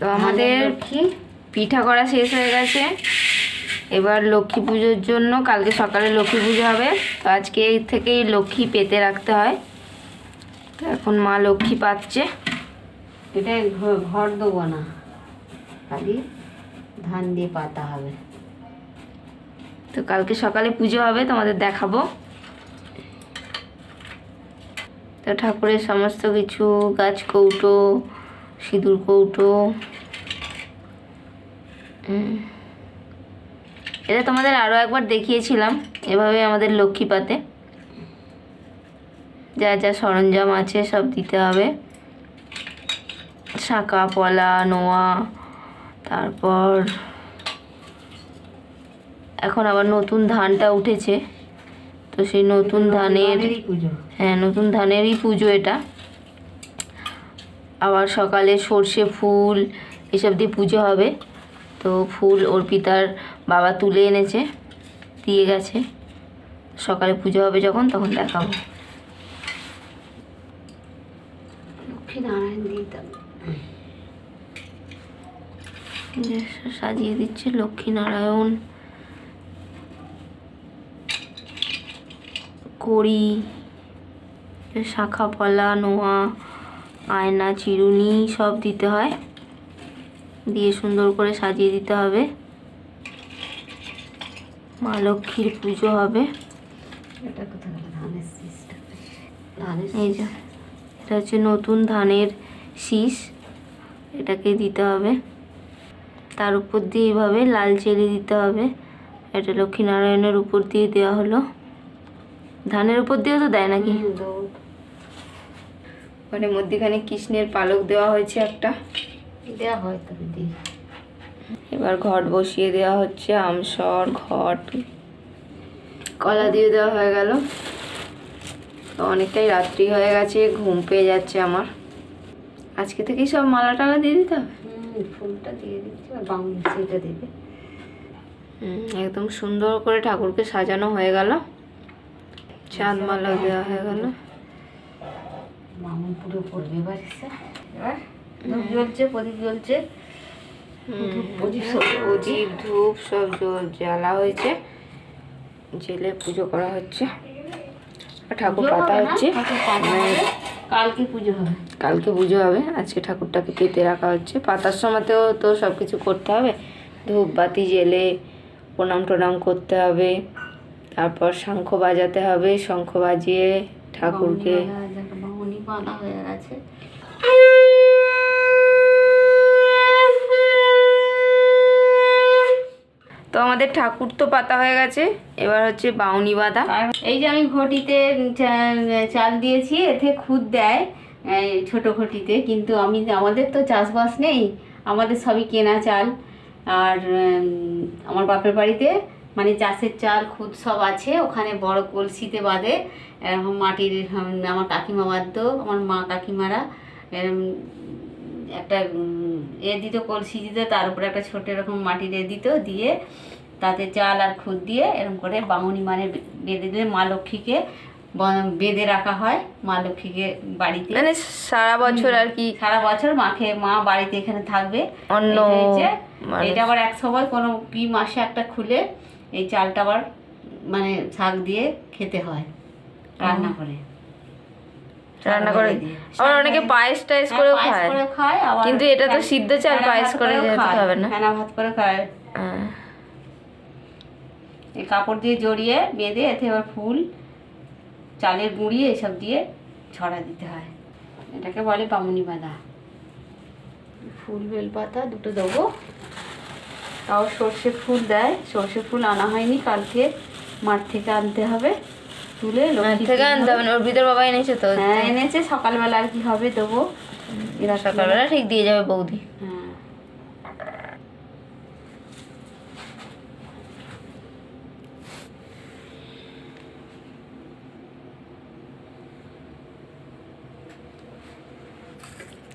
তো আমাদের লক্ষ্মী। পিঠা করা শেষ হয়ে গেছে। এবার লক্ষ্মী পুজোর জন্য কালকে সকালে লক্ষ্মী পুজো হবে। তো আজকে থেকেই লক্ষ্মী পেতে রাখতে হয়। তো এখন মা লক্ষ্মী পাচ্ছে। এটা ঘর দেবো না। খালি ধান দিয়ে পাতা হবে। তো কালকে সকালে পুজো হবে তোমাদের দেখাবো। তো ঠাকুরের সমস্ত কিছু গাছ কৌটো সিঁদুর কৌটো। এটা তোমাদের আরও একবার দেখিয়েছিলাম এভাবে আমাদের লক্ষ্মী পাতে। যা যা সরঞ্জাম আছে সব দিতে হবে। শাঁখা পলা নোয়া তারপর এখন আবার নতুন ধানটা উঠেছে। তো সেই নতুন ধানের হ্যাঁ নতুন ধানেরই পুজো এটা। আবার সকালে সর্ষে ফুল এসব দিয়ে পুজো হবে। তো ফুল অর্পিতার বাবা তুলে এনেছে দিয়ে গেছে। সকালে পুজো হবে যখন তখন দেখাবো। সাজিয়ে দিচ্ছে লক্ষ্মীনারায়ণ। কড়ি শাখা পলা নোয়া আয়না চিরুনি সব দিতে হয়। দিয়ে সুন্দর করে সাজিয়ে দিতে হবে। মা লক্ষ্মীর পুজো হবে। এই যে এটা হচ্ছে নতুন ধানের শীষ। এটাকে দিতে হবে। তার উপর দিয়ে এইভাবে লাল চেরি দিতে হবে। এটা লক্ষ্মীনারায়ণের উপর দিয়ে দেওয়া হলো। ধানের উপর দিয়েও তো দেয় নাকি। মানে মধ্যেখানে কৃষ্ণের পালক দেওয়া হয়েছে একটা। দেওয়া হয় তবে দিই এবার ঘট বসিয়ে দেওয়া হচ্ছে আমসর ঘট। কলা দিয়ে দেওয়া হয়ে গেল। তো অনেকটাই রাত্রি হয়ে গেছে ঘুম পেয়ে যাচ্ছে আমার। আজকে থেকেই সব মালা টালা দিয়ে দিতে হবে? ফুলটা দিয়ে দিচ্ছি আর বাউন সেটা দেবে। একদম সুন্দর করে ঠাকুরকে সাজানো হয়ে গেল। চাঁদ মালা দেওয়া হয়ে গেল। পুরো পড়বে এবার এসে এবার ধূপ জ্বলছে প্রদীপ জ্বলছে। প্রদীপ ধূপ সব জল- জ্বালা হয়েছে। জেলে পুজো করা হচ্ছে। ঠাকুর পাতা হচ্ছে। হবে। কালকে পুজো হবে। কালকে পুজো হবে। আজকে ঠাকুরটাকে পেতে রাখা হচ্ছে। পাতার সময়তেও তো সব কিছু করতে হবে। ধূপ বাতি জেলে প্রণাম টনাম করতে হবে। তারপর শঙ্খ বাজাতে হবে। শঙ্খ বাজিয়ে ঠাকুরকে বাঁধা হয়ে গেছে। তো আমাদের ঠাকুর তো পাতা হয়ে গেছে এবার হচ্ছে বাউনি বাঁধা এই যে আমি ঘটিতে চাল দিয়েছি এতে খুদ দেয় ছোট ঘটিতে কিন্তু আমি আমাদের তো চাষবাস নেই আমাদের সবই কেনা চাল। আর আমার বাপের বাড়িতে মানে চাষের চাল খুদ সব আছে। ওখানে বড় কলসিতে বাঁধে। এরকম মাটির আমার কাকিমা বাঁধত আমার মা কাকিমারা। একটা এ দিত কলসি দিত তার উপরে একটা ছোট এরকম মাটির এ দিত দিয়ে তাতে চাল আর খুদ দিয়ে এরকম করে বামুনি মানে বেঁধে দিলে মা লক্ষ্মীকে বেঁধে রাখা হয় মা লক্ষ্মীকে বাড়িতে। মানে সারা বছর আর কি সারা বছর মাকে মা বাড়িতে এখানে থাকবে। অন্য এটা এটা আবার এক সময় কোনো কি মাসে একটা খুলে এই চালটা আবার মানে শাক দিয়ে খেতে হয় রান্না করে। রান্না করে। আবার অনেকে পায়েস টায়েস হ্যাঁ, করেও খায়। করে খায় কিন্তু এটা তো সিদ্ধ চাল পায়েস করে যেহেতু খাবে না। ফেনা ভাত করে খায়। হ্যাঁ। এই কাপড় দিয়ে জড়িয়ে বেঁধে এতে ফুল চালের গুঁড়ি এসব দিয়ে ছড়া দিতে হয়। এটাকে বলে বামুনি বাঁধা ফুল বেলপাতা দুটো দেবো। তাও সর্ষে ফুল দেয়। সর্ষে ফুল আনা হয়নি কালকে মাঠ থেকে আনতে হবে। তুলে থেকে আনতে হবে না, ওর ভিতর বাবা এনেছে তো। হ্যাঁ এনেছে সকালবেলা আর কি হবে দেবো। এরা সকালবেলা ঠিক দিয়ে যাবে বৌদি। হ্যাঁ।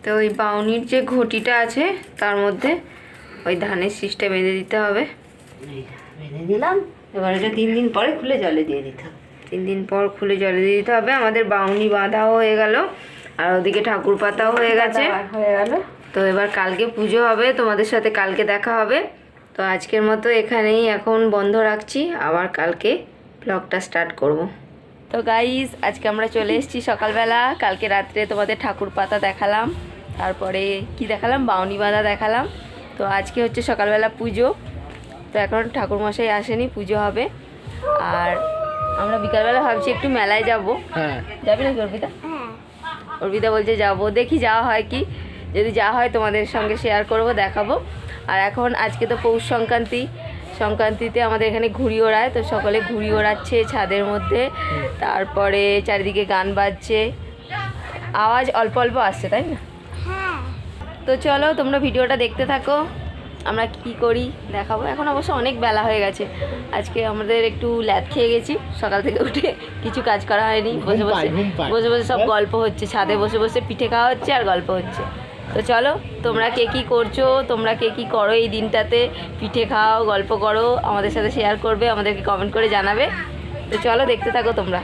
তো ওই বাউনির যে ঘটিটা আছে তার মধ্যে ওই ধানের শীষটা বেঁধে দিতে হবে। বেঁধে দিলাম এবার এটা তিন দিন পরে খুলে জলে দিয়ে দিতে হবে। তিন দিন পর খুলে জলে দিয়ে দিতে হবে আমাদের বাউনি বাঁধাও হয়ে গেল আর ওদিকে ঠাকুর পাতাও হয়ে গেছে। হয়ে গেল। তো এবার কালকে পুজো হবে তোমাদের সাথে কালকে দেখা হবে। তো আজকের মতো এখানেই এখন বন্ধ রাখছি আবার কালকে ব্লগটা স্টার্ট করব। তো গাইস আজকে আমরা চলে এসেছি সকালবেলা কালকে রাত্রে তোমাদের ঠাকুর পাতা দেখালাম তারপরে কি দেখালাম? বাউনি বাঁধা দেখালাম। তো আজকে হচ্ছে সকালবেলা পুজো। তো এখন ঠাকুরমশাই আসেনি পুজো হবে। আর আমরা বিকালবেলা ভাবছি একটু মেলায় যাব। হ্যাঁ। যাবি নাকি অর্পিতা? অর্পিতা বলছে যাব। দেখি যাওয়া হয় কি। যদি যাওয়া হয় তোমাদের সঙ্গে শেয়ার করব দেখাবো। আর এখন আজকে তো পৌষ সংক্রান্তি। সংক্রান্তিতে আমাদের এখানে ঘুড়ি ওড়ায় তো সকলে ঘুড়ি ওড়াচ্ছে ছাদের মধ্যে। তারপরে চারিদিকে গান বাজছে। আওয়াজ অল্প অল্প আসছে তাই না? তো চলো তোমরা ভিডিওটা দেখতে থাকো। আমরা কি করি দেখাবো। এখন অবশ্য অনেক বেলা হয়ে গেছে। আজকে আমাদের একটু ল্যাদ খেয়ে গেছি। সকাল থেকে উঠে কিছু কাজ করা হয়নি। বসে বসে বসে বসে সব গল্প হচ্ছে। ছাদে বসে বসে পিঠে খাওয়া হচ্ছে আর গল্প হচ্ছে। তো চলো তোমরা কে কি করছ? তোমরা কে কি করো এই দিনটাতে? পিঠে খাও গল্প করো আমাদের সাথে শেয়ার করবে আমাদেরকে কমেন্ট করে জানাবে। তো চলো দেখতে থাকো তোমরা।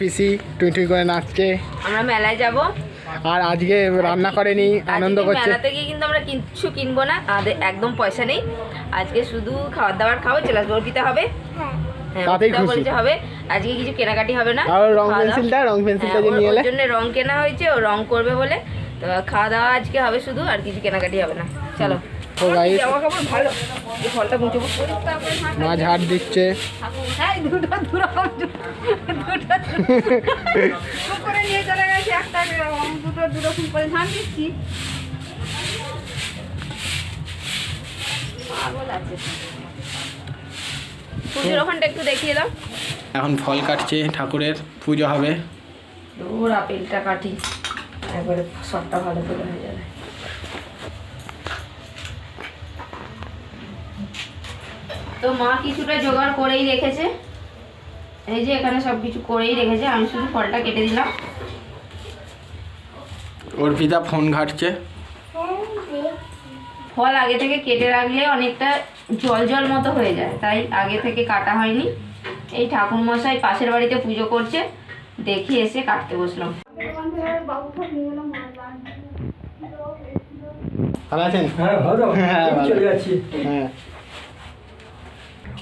পিসি টুই টুই করে নাচছে। আমরা মেলায় যাব। আর আজকে রান্না করেনি আনন্দ করছে। মেলাতে গিয়ে কিন্তু আমরা কিচ্ছু কিনবো না আমাদের একদম পয়সা নেই। আজকে শুধু খাবার দাবার খাব চলে আসব অর্পিতা হবে। হ্যাঁ। তাতেই খুশি। হবে। আজকে কিছু কেনাকাটি হবে না। আর রং পেন্সিলটা রং পেন্সিলটা হ্যাঁ, যে নিয়ে এলে। জন্য রং কেনা হয়েছে ও রং করবে বলে। তো খাওয়া দাওয়া আজকে হবে শুধু আর কিছু কেনাকাটি হবে না। চলো। তো গাইস ভালো। এই ফলটা মুছবো মা ঝাড় দিচ্ছে। হ্যাঁ দুটো দুটো দুটো করে নিয়ে চলে গেছে একটা দুটো দুটো ফুল করে ধান দিচ্ছি। পাগল আছে। পুজোর ওখানটা একটু দেখিয়ে দাও। এখন ফল কাটছে ঠাকুরের পুজো হবে। দূর আপেলটা কাটি একবারে সবটা ভালো করে হয়ে যাবে। তো মা কিছুটা জোগাড় করেই রেখেছে। এই যে এখানে সব কিছু করেই রেখেছে আমি শুধু ফলটা কেটে দিলাম। অর্পিতা ফোন ঘাটছে। ফল আগে থেকে কেটে রাখলে অনেকটা জল জল মতো হয়ে যায় তাই আগে থেকে কাটা হয়নি। এই ঠাকুর মশাই পাশের বাড়িতে পুজো করছে দেখে এসে কাটতে বসলাম। ভালো আছেন? হ্যাঁ ভালো। হ্যাঁ,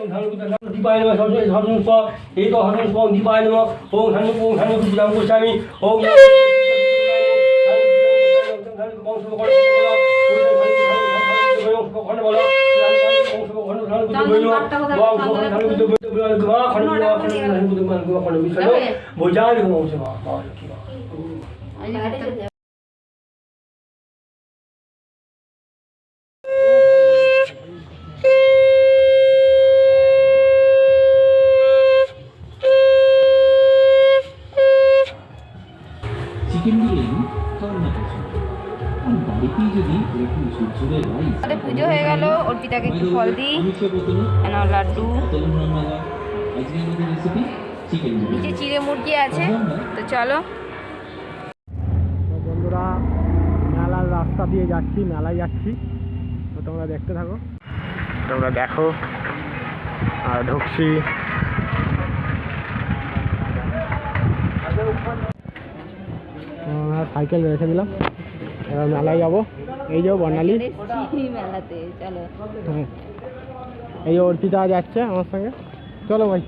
दीपाय नमः सरस्वती हनुम स्व एक हनुम स्व दीपाय नमः ओम हनुम ओम हनुम विष्णु गोस्वामी ओम भुजान घुमाउँछ গেল একটু ফল দিই। এনাও লাড্ডু। নিচে চিড়ে মুরগি আছে তো চলো। বন্ধুরা মেলার রাস্তা দিয়ে যাচ্ছি মেলায় যাচ্ছি। তো তোমরা দেখতে থাকো। তোমরা দেখো আর ঢুকছি। সাইকেল রেখে দিলাম। এবার মেলায় যাব। এই যে বর্ণালী। মেলাতে চলো। হ্যাঁ। এই যে অর্পিতা যাচ্ছে আমার সঙ্গে। চলো ভাই।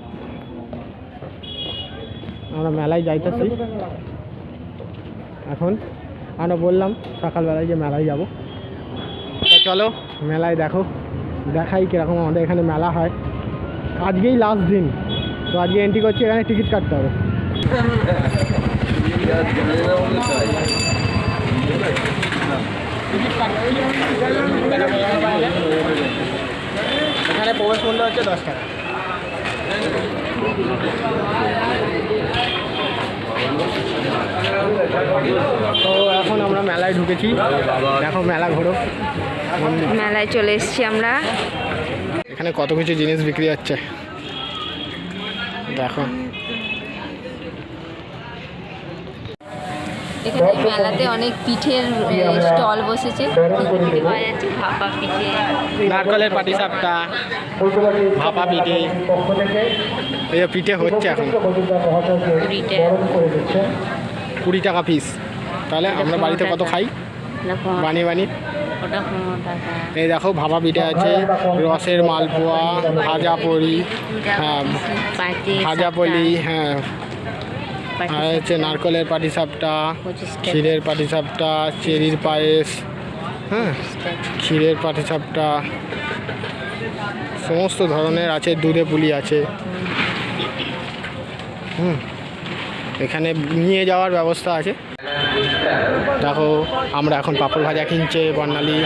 আমরা মেলায় যাইতেছি। এখন আমরা বললাম সকালবেলায় যে মেলায় যাব। তো চলো মেলায় দেখো। দেখাই কীরকম আমাদের এখানে মেলা হয়। আজকেই লাস্ট দিন। তো আজকে এন্ট্রি করছি এখানে টিকিট কাটতে হবে। এখানে প্রবেশ মূল্য হচ্ছে দশ টাকা। তো এখন আমরা মেলায় ঢুকেছি। দেখো মেলা ঘোরো। মেলায় চলে এসেছি আমরা। এখানে কত কিছু জিনিস বিক্রি হচ্ছে? দেখো। এখানে মেলাতে অনেক পিঠের স্টল বসেছে। ভাপা পিঠে নারকলের পাটি সাপটা ভাপা পিঠে। এই পিঠে হচ্ছে এখন। কুড়ি টাকা পিস তাহলে আমরা বাড়িতে কত খাই? বানিয়ে বানিয়ে এই দেখো ভাপা পিঠে আছে। রসের মালপোয়া ভাজা পড়ি হ্যাঁ পাটি ভাজা পলি হ্যাঁ। আর হচ্ছে নারকলের পাটি সাপটা ক্ষীরের পাটি সাপটা চেরির পায়েস হ্যাঁ ক্ষীরের পাটি সাপটা সমস্ত ধরনের আছে দুধে পুলি আছে। হুম এখানে নিয়ে যাওয়ার ব্যবস্থা আছে। দেখো আমরা এখন পাপড় ভাজা কিনছে বর্ণালী।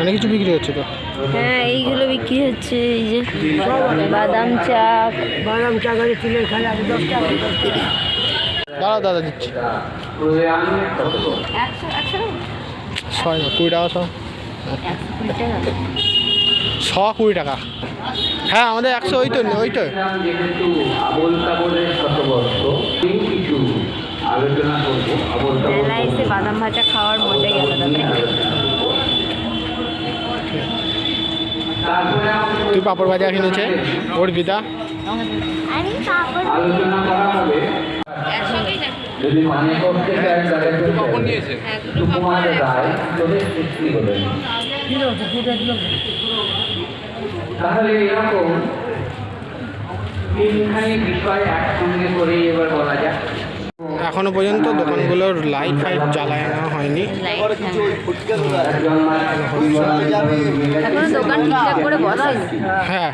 অনেক কিছু বিক্রি হচ্ছে তো? হ্যাঁ এইগুলো বিক্রি হচ্ছে এই যে বাদাম চা। বাদাম চা করে তিলের খাজা দশ টাকা দাদা দাদা দিচ্ছি। ছয় না কুড়ি টাকা সব ছ কুড়ি টাকা। হ্যাঁ আমাদের একশো ওই তো ওই তো যেহেতু আবল তাবলের শতবর্ষ এই কিছু আলোচনা করব আবল তাবল মেলায় এসে বাদাম ভাজা খাওয়ার মজাই আলাদা তাই তুই পাপড় ভাজা কিনেছে? অর্পিতা আলোচনা করা হবে। যদি মানে হলেন তাহলে এরকম তিনখানি বিষয় একসঙ্গে করে এবার বলা যাক। এখনও পর্যন্ত দোকানগুলোর লাইট ফাইট জ্বালানো হয়নি। হ্যাঁ।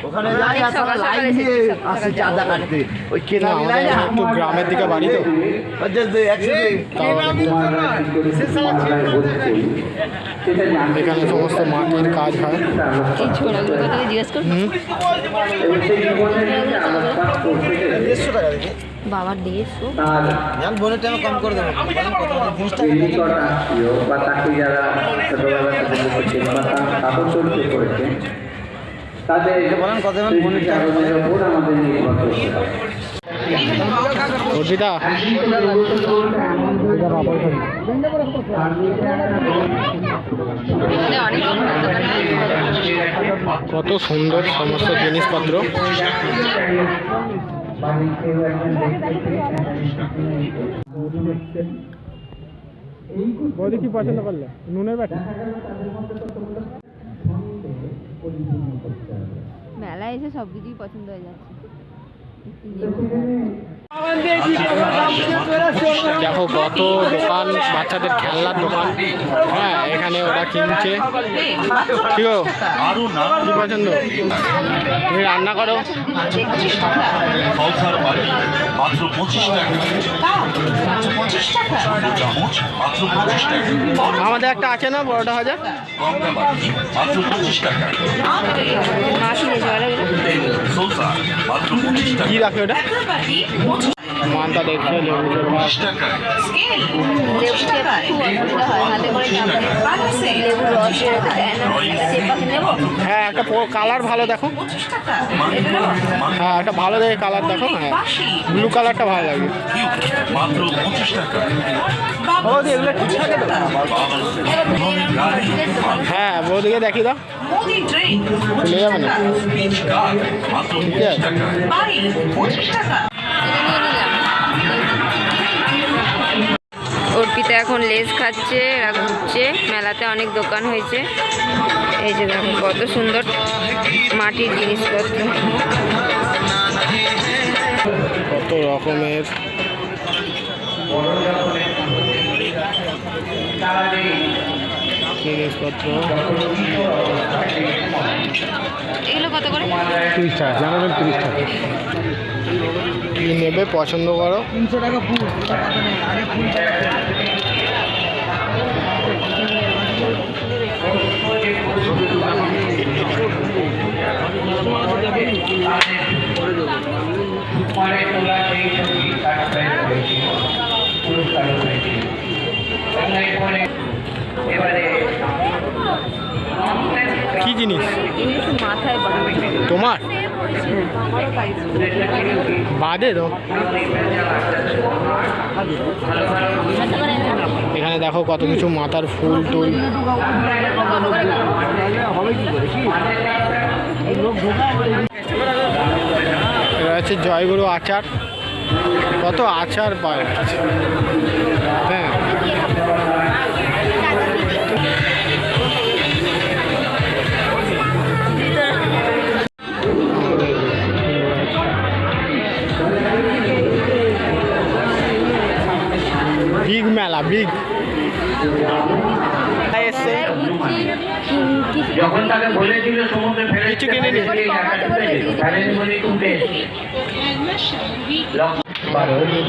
হ্যাঁ একটু গ্রামের দিকে বাড়ি তো। এখানে সমস্ত মাটির কাজ হয়। জিজ্ঞেস কর। হুম। এবং বাবার দেড়শো তার বোনের টাইমে কম করে দেবো। বা তাকে যারা ছোটবেলা থেকে করছেন বা তার সাহচর্য করেছেন তাদের বলেন কত বোনের টাকা? আমাদের নির্ভর করতে হবে। অর্পিতা। অর্পিতা পাপড় খাবি অনেক কত সুন্দর সমস্ত জিনিসপত্র। বৌদি কি পছন্দ করলে? নুনের ব্যাটা মেলায় এসে সব কিছুই পছন্দ হয়ে যাচ্ছে। দেখো কত দোকান, বাচ্চাদের খেলনার দোকান। হ্যাঁ এখানে ওরা কিনছে। কি পছন্দ? তুমি রান্না করো। আমাদের একটা আছে না, বড়টা হাজার কি রাখে ওটা? মানটা দেখছে লেবু চোখা। পঁচিশ টাকা লেবু চেপা খুব অসুবিধা হয় হ্যাঁ একটা কালার ভালো দেখো। হ্যাঁ একটা ভালো দেখে কালার দেখো হ্যাঁ। ব্লু কালারটা ভালো লাগে। মাত্র পঁচিশ টাকা হ্যাঁ বৌদিকে দেখি দাও। খুলে যাবে না? ঠিক আছে। অর্পিতা এখন লেজ খাচ্ছে এরা ঘুরছে। মেলাতে অনেক দোকান হয়েছে। এই যে দেখো কত সুন্দর মাটির জিনিসপত্র। কত রকমের জিনিসপত্র। এগুলো কত করে? তিরিশ টাকা জানাবেন তিরিশ টাকা। কি নেবে পছন্দ করো? তিনশো টাকা ফুল। পরে তোলা এবারে কি জিনিস? তোমার? বাদে তো। এখানে দেখো কত কিছু, মাথার ফুল, টুল। এটা হচ্ছে জয়গুরু আচার। কত আচার যাচ্ছে। হ্যাঁ। বিগ যখন তাকে বলেছিল সমুদ্রে ফেলে কিছু কিনে নি।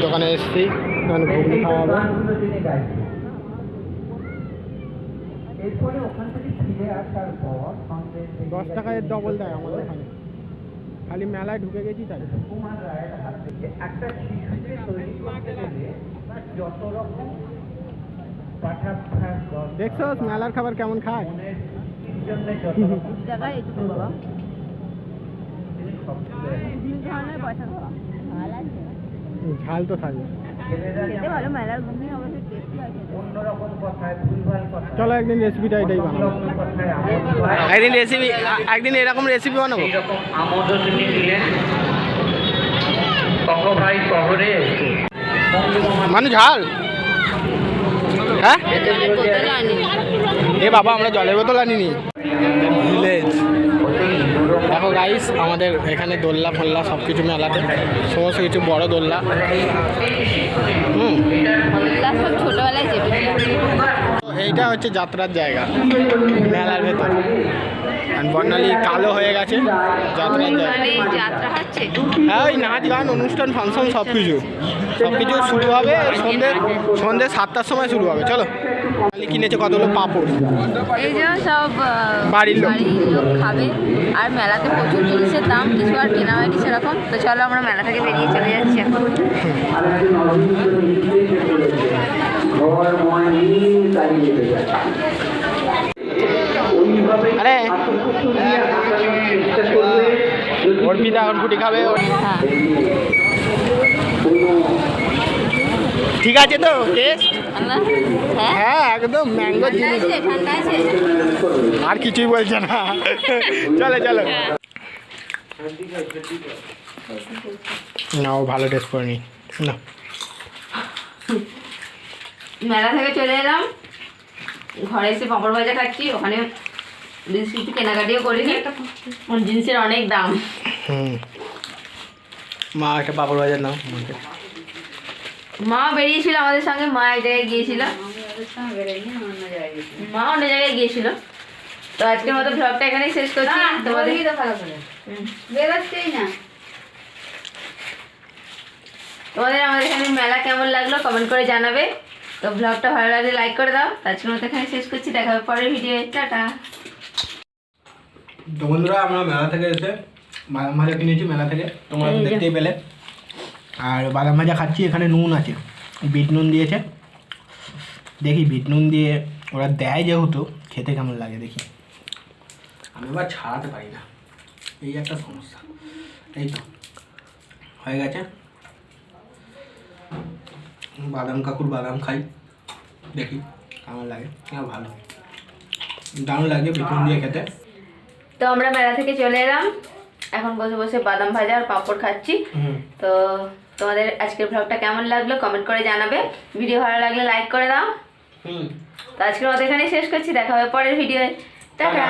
দোকানে এসেছি। ঘুগনি খাওয়া হবে। দশ টাকায় ডবল দেয় আমাদের এখানে। খালি মেলায় ঢুকে গেছি তাই। একটা শিশুকে তৈরি করতে গেলে তার যত রকম দেখছ মেলার খাবার কেমন খায়? ঝাল তো থাকবে। চলো একদিন রেসিপিটা এটাই বানাবো। একদিন রেসিপি একদিন এরকম রেসিপি বানাবো? এইরকম আমোদও তিনি দিলেন কহ ভাই মানে ঝাল? হ্যাঁ? এ বাবা আমরা জলের বোতল আনিনি। ভিলেজ দেখো গাইস আমাদের এখানে দোল্লা ফোল্লা সব কিছু মেলাতে সমস্ত কিছু বড় দোল্লা হুম। এইটা হচ্ছে যাত্রার জায়গা মেলার ভেতর। বর্ণালী কালো হয়ে গেছে যাত্রার জায়গা মানে যাত্রা হচ্ছে হ্যাঁ ওই নাচ গান অনুষ্ঠান ফাংশন সব কিছু সব কিছু শুরু হবে সন্ধ্যে সন্ধ্যে সাতটার সময় শুরু হবে চলো কিনেছে কতগুলো পাপড় এই যে সব বাড়ির লোক। লোক খাবে আর মেলাতে প্রচুর জিনিসের দাম কিছু আর কেনা হয়নি সেরকম তো চলো আমরা মেলা থেকে বেরিয়ে চলে যাচ্ছি এখন আরে। অর্পিতা এখন ফুটি খাবে ওর- হ্যাঁ ঠিক আছে তো? টেস্ট হ্যাঁ হ্যাঁ একদম ম্যাঙ্গো জিনিস। আর কিছুই বলছে না। চলো চলো। না ও ভালো টেস্ট করে নি। না মেলা থেকে চলে এলাম। ঘরে এসে পাঁপড় ভাজা খাচ্ছি ওখানে বেশ কিছু কেনাকাটিও করিনি। জিনিসের অনেক দাম। হুম। মা একটা পাপড় বাজার নাও মা বেরিয়েছিল আমাদের সঙ্গে মা এক জায়গায় গিয়েছিল। মা অন্য জায়গায় গিয়েছিল। তো আজকের মতো ব্লগটা এখানেই শেষ করছি। তোমাদের হুম। তোমাদের আমাদের এখানে মেলা কেমন লাগল কমেন্ট করে জানাবে। তো ব্লগটা ভালো লাগলে লাইক করে দাও। তো আজকের মতো এখানে শেষ করছি। দেখা হবে পরের ভিডিও টাটা। তো বন্ধুরা আমরা মেলা থেকে এসে বাদাম ভাজা কিনেছি মেলা থেকে। তোমরা দেখতেই পেলে। আর বাদাম ভাজা খাচ্ছি এখানে নুন আছে। বিট নুন দিয়েছে। দেখি বিট নুন দিয়ে ওরা দেয় যেহেতু খেতে কেমন লাগে দেখি। আমি আবার ছাড়াতে পারি না। এই একটা সমস্যা। এই তো হয়ে গেছে। বাদাম কাকুর বাদাম খাই। দেখি কেমন লাগে। হ্যাঁ ভালো। দারুণ লাগে বিট নুন দিয়ে খেতে। তো আমরা মেলা থেকে চলে এলাম। এখন বসে বসে বাদাম ভাজা আর পাঁপড় খাচ্ছি। তো তোমাদের আজকের ব্লগটা কেমন লাগল কমেন্ট করে জানাবে। ভিডিও ভালো লাগলে লাইক করে দাও। তো আজকের মতো এখানেই শেষ করছি দেখা হবে পরের ভিডিও টাটা। টাটা।